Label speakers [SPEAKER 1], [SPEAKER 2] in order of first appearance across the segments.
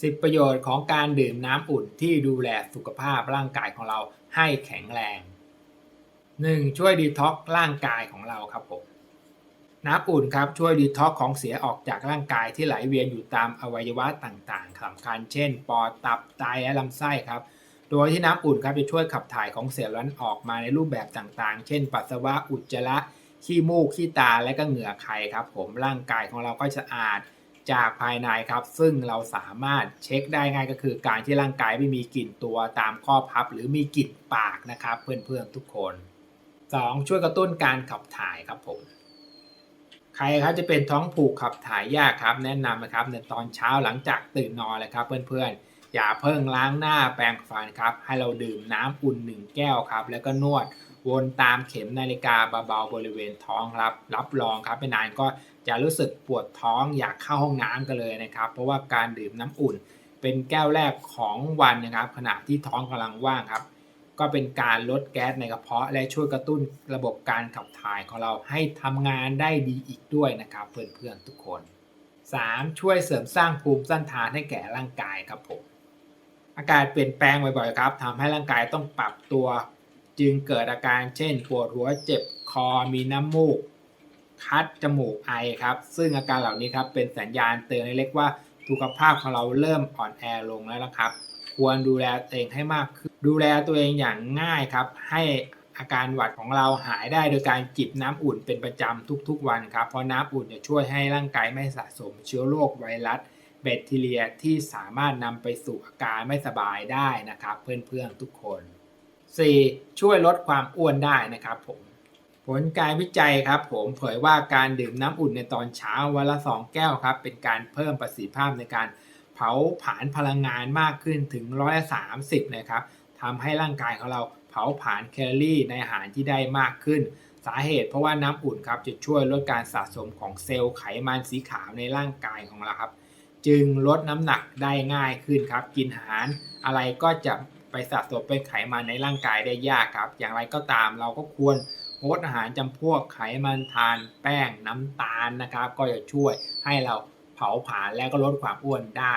[SPEAKER 1] 10 ประโยชน์ของการดื่มน้ำอุ่นที่ดูแลสุขภาพร่างกายของเราให้แข็งแรง 1. ช่วยดีท็อกซ์ร่างกายของเราครับผมน้ำอุ่นครับช่วยดีท็อกซ์ของเสียออกจากร่างกายที่ไหลเวียนอยู่ตามอวัยวะต่างๆสำคัญเช่น ปอดตับไตและลำไส้ครับ โดยที่น้ำอุ่นครับจะช่วยขับถ่ายของเสียนั้นออกมาในรูปแบบต่างๆ เช่น ปัสสาวะอุจจาระขี้มูกขี้ตาและก็เหงื่อไขครับผมร่างกายของเราก็สะอาด จากภายในครับ ซึ่งเราสามารถเช็คได้ง่ายก็คือ การที่ร่างกายไม่มีกลิ่นตัวตามข้อพับ หรือมีกลิ่นปากนะครับ เพื่อนๆทุกคน 2. ช่วยกระตุ้นการขับถ่ายครับผมใครครับจะเป็นท้องผูกขับถ่ายยากครับ แนะนำนะครับในตอนเช้าหลังจากตื่นนอนเลยครับ เพื่อนๆอย่าเพิ่งล้างหน้าแปรงฟันครับ ให้เราดื่มน้ำอุ่นหนึ่งแก้วครับ แล้วก็นวด วนตามเข็มนาฬิกาเบาๆบริเวณท้องครับ รับรองครับไม่นานก็จะรู้สึกปวดท้องอยากเข้าห้องน้ำกันเลยนะครับ เพราะว่าการดื่มน้ำอุ่น เป็นแก้วแรกของวันนะครับ ขณะที่ท้องกำลังว่างครับ ก็เป็นการลดแก๊สในกระเพาะ และช่วยกระตุ้นระบบการขับถ่ายของเราให้ทำงานได้ดีอีกด้วยนะครับ เพื่อนๆทุกคน 3. ช่วยเสริมสร้างภูมิต้านทานให้แก่ร่างกายครับผมอากาศเปลี่ยนแปลงบ่อยๆครับทำให้ร่างกายต้องปรับตัว จึงเกิดอาการเช่นปวดหัวเจ็บคอมีน้ำมูก คัดจมูกไอครับ ซึ่งอาการเหล่านี้ครับเป็นสัญญาณเตือนเล็กว่าสุขภาพของเราเริ่มอ่อนแอลงแล้วนะครับ ควรดูแลตัวเองให้มากขึ้นดูแลตัวเองอย่างง่ายครับ ให้อาการหวัดของเราหายได้โดยการจิบน้ำอุ่นเป็นประจำทุกๆวันครับ เพราะน้ำอุ่นจะช่วยให้ร่างกายไม่สะสมเชื้อโรคไวรัสแบคทีเรียที่สามารถนำไปสู่อาการไม่สบายได้นะครับ เพื่อนๆทุกคน 4. ช่วยลดความอ้วนได้นะครับผมผลการวิจัยครับผมเผยว่าการดื่มน้ำอุ่นในตอนเช้าวันละ 2 แก้วครับเป็นการเพิ่มประสิทธิภาพในการเผาผลาญพลังงานมากขึ้นถึง130นะครับทำให้ร่างกายของเราเผาผลาญแคลอรี่ในอาหารที่ได้มากขึ้น สาเหตุเพราะว่าน้ำอุ่นครับจะช่วยลดการสะสมของเซลล์ไขมันสีขาวในร่างกายของเราครับ จึงลดน้ำหนักได้ง่ายขึ้นครับ กินอาหารอะไรก็จะ ไปสะสมเป็นไขมันในร่างกายได้ยากครับ อย่างไรก็ตามเราก็ควรงดอาหารจำพวกไขมันทาน แป้งน้ำตาลนะครับ ก็จะช่วยให้เราเผาผลาญและก็ลดความอ้วนได้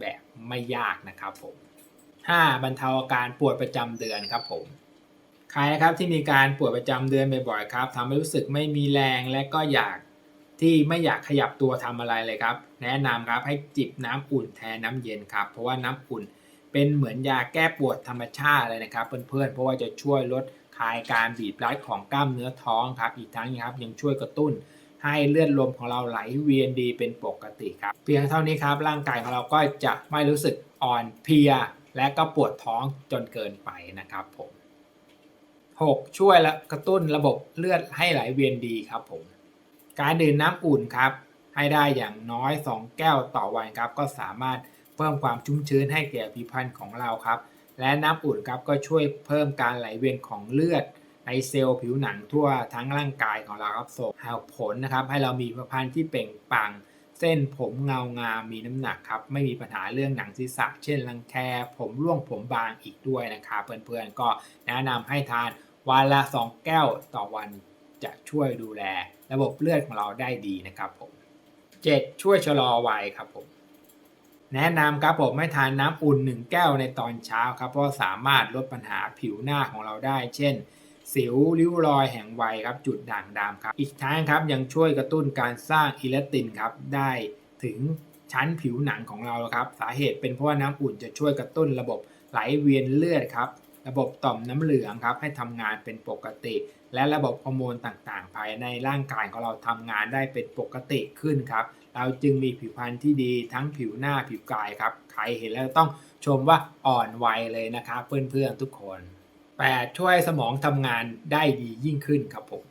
[SPEAKER 1] แบบไม่ยากนะครับผม 5. บรรเทาอาการปวดประจำเดือนครับผมใครครับที่มีการปวดประจำเดือนบ่อยๆครับทำให้รู้สึกไม่มีแรงและก็อยากที่ไม่อยากขยับตัวทำอะไรเลยครับ แนะนำครับให้จิบน้ำอุ่นแทนน้ำเย็นครับ เพราะว่าน้ำอุ่น เป็นเหมือนยาแก้ปวดธรรมชาติเลยนะครับเพื่อนๆ เพราะว่าจะช่วยลดคลายการบีบรัดของกล้ามเนื้อท้องครับ อีกทั้งครับยังช่วยกระตุ้นให้เลือดลมของเราไหลเวียนดีเป็นปกติครับ เพียงเท่านี้ครับร่างกายของเราก็จะไม่รู้สึกอ่อนเพลีย และก็ปวดท้องจนเกินไปนะครับผม 6. ช่วยและกระตุ้นระบบเลือดให้ไหลเวียนดีครับผม การดื่มน้ำอุ่นครับให้ได้อย่างน้อย 2 แก้วต่อวันครับก็สามารถ เพิ่มความชุ่มชื้นให้แก่ผิวพรรณของเราครับ และน้ำอุ่นครับก็ช่วยเพิ่มการไหลเวียนของเลือดในเซลล์ผิวหนังทั่วทั้งร่างกายของเราครับส่งผลนะครับ ให้เรามีผิวพรรณที่เปล่งปลั่งเส้นผมเงางามมีน้ำหนักครับไม่มีปัญหาเรื่องหนังศีรษะ เช่นรังแค ผมร่วงผมบางอีกด้วยนะครับเพื่อนๆก็แนะนำให้ทานวันละ 2 แก้วต่อวันจะช่วยดูแล ระบบเลือดของเราได้ดีนะครับผม 7. ช่วยชะลอวัยครับผม แนะนำครับผมให้ทานน้ำอุ่น 1 แก้วในตอนเช้าครับเพราะสามารถลดปัญหาผิวหน้าของเราได้ เช่น สิวริ้วรอยแห่งวัยครับจุดด่างดำครับ อีกทั้งครับยังช่วยกระตุ้นการสร้างอิเลตินครับได้ถึงชั้นผิวหนังของเราครับสาเหตุเป็นเพราะว่าน้ำอุ่นจะช่วยกระตุ้นระบบไหลเวียนเลือดครับระบบต่อมน้ำเหลืองครับให้ทำงานเป็นปกติ และระบบฮอร์โมนต่างๆ ภายในร่างกายของเราทำงานได้เป็นปกติขึ้นครับ เราจึงมีผิวพรรณที่ดีทั้งผิวหน้าผิวกายครับ ใครเห็นแล้วต้องชมว่าอ่อนวัยเลยนะครับเพื่อนๆทุกคน 8. ช่วยสมองทำงานได้ดียิ่งขึ้นครับผม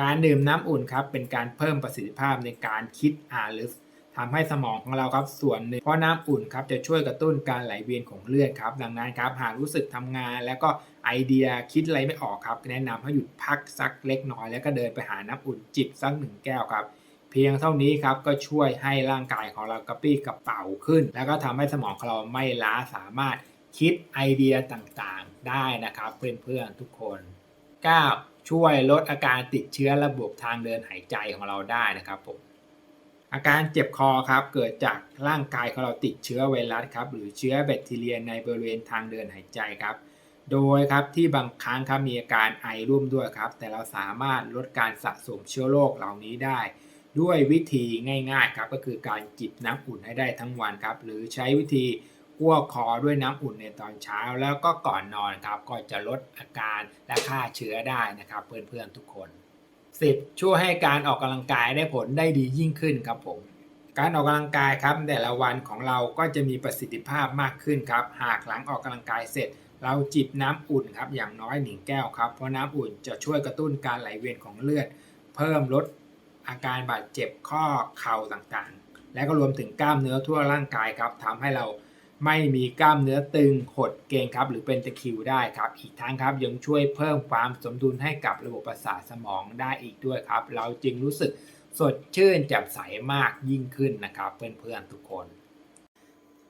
[SPEAKER 1] การดื่มน้ำอุ่นครับเป็นการเพิ่มประสิทธิภาพในการคิดอ่านหรือทำให้สมองของเราครับส่วนหนึ่งเพราะน้ำอุ่นครับจะช่วยกระตุ้นการไหลเวียนของเลือดครับดังนั้นครับหากรู้สึกทำงานแล้วก็ไอเดียคิดอะไรไม่ออกครับ แนะนำให้หยุดพักสักเล็กน้อยแล้วก็เดินไปหาน้ำอุ่นจิบสักหนึ่งแก้วครับ เพียงเท่านี้ครับก็ช่วยให้ร่างกายของเรากระปรี้กระเป๋าขึ้น แล้วก็ทำให้สมองของเราไม่ล้าสามารถคิดไอเดียต่างๆได้นะครับเพื่อนๆทุกคน 9. ช่วยลดอาการติดเชื้อระบบทางเดินหายใจของเราได้นะครับผมอาการเจ็บคอครับเกิดจากร่างกายของเราติดเชื้อไวรัสครับหรือเชื้อแบคทีเรียในบริเวณทางเดินหายใจครับ โดยครับที่บางครั้งครับมีอาการไอร่วมด้วยครับ แต่เราสามารถลดการสะสมเชื้อโรคเหล่านี้ได้ ด้วยวิธีง่ายๆครับก็คือการจิบน้ำอุ่นให้ได้ทั้งวันครับหรือใช้วิธีคั่วคอด้วยน้ำอุ่นในตอนเช้า แล้วก็ก่อนนอนครับก็จะลดอาการและฆ่าเชื้อได้นะครับเพื่อนๆทุกคน 10. ช่วยให้การออกกำลังกายได้ผลได้ดียิ่งขึ้นครับผมการออกกำลังกายครับแต่ละวันของเราก็จะมีประสิทธิภาพมากขึ้นครับ หากหลังออกกำลังกายเสร็จ เราจิบน้ำอุ่นครับอย่างน้อยหนึ่งแก้วครับเพราะน้ำอุ่นจะช่วยกระตุ้นการไหลเวียนของเลือด เพิ่มลด อาการบาดเจ็บข้อเข่าต่างๆ และก็รวมถึงกล้ามเนื้อทั่วร่างกายครับทำให้เราไม่มีกล้ามเนื้อตึงหดเกร็งครับ หรือเป็นตะคริวได้ครับ อีกทั้งครับยังช่วยเพิ่มความสมดุลให้กับระบบประสาทสมองได้อีกด้วยครับ เราจึงรู้สึกสดชื่นแจ่มใสมากยิ่งขึ้นนะครับ เพื่อนๆทุกคน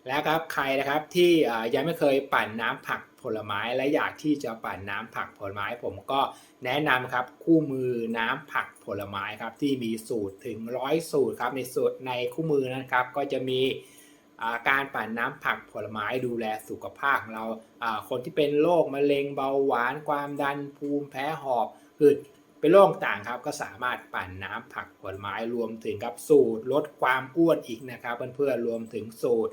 [SPEAKER 1] แล้วครับใครนะครับที่ยังไม่เคยปั่นน้ำผักผลไม้และอยากที่จะปั่นน้ำผักผลไม้ ผมก็แนะนำครับคู่มือน้ำผักผลไม้ครับที่มีสูตรถึงร้อยสูตรครับในสูตรในคู่มือนั้นครับก็จะมีาการปั่นน้ำผักผลไม้ดูแลสุขภาพของเราาคนที่เป็นโรคมะเร็งเบาหวานความดันภูมิแพ้หอบหืดเป็นโรคต่างครับก็สามารถปั่นน้ำผักผลไม้รวมถึงครับสูตรลดความอ้วนอีกนะครับเพื่อนๆรวมถึงสูตร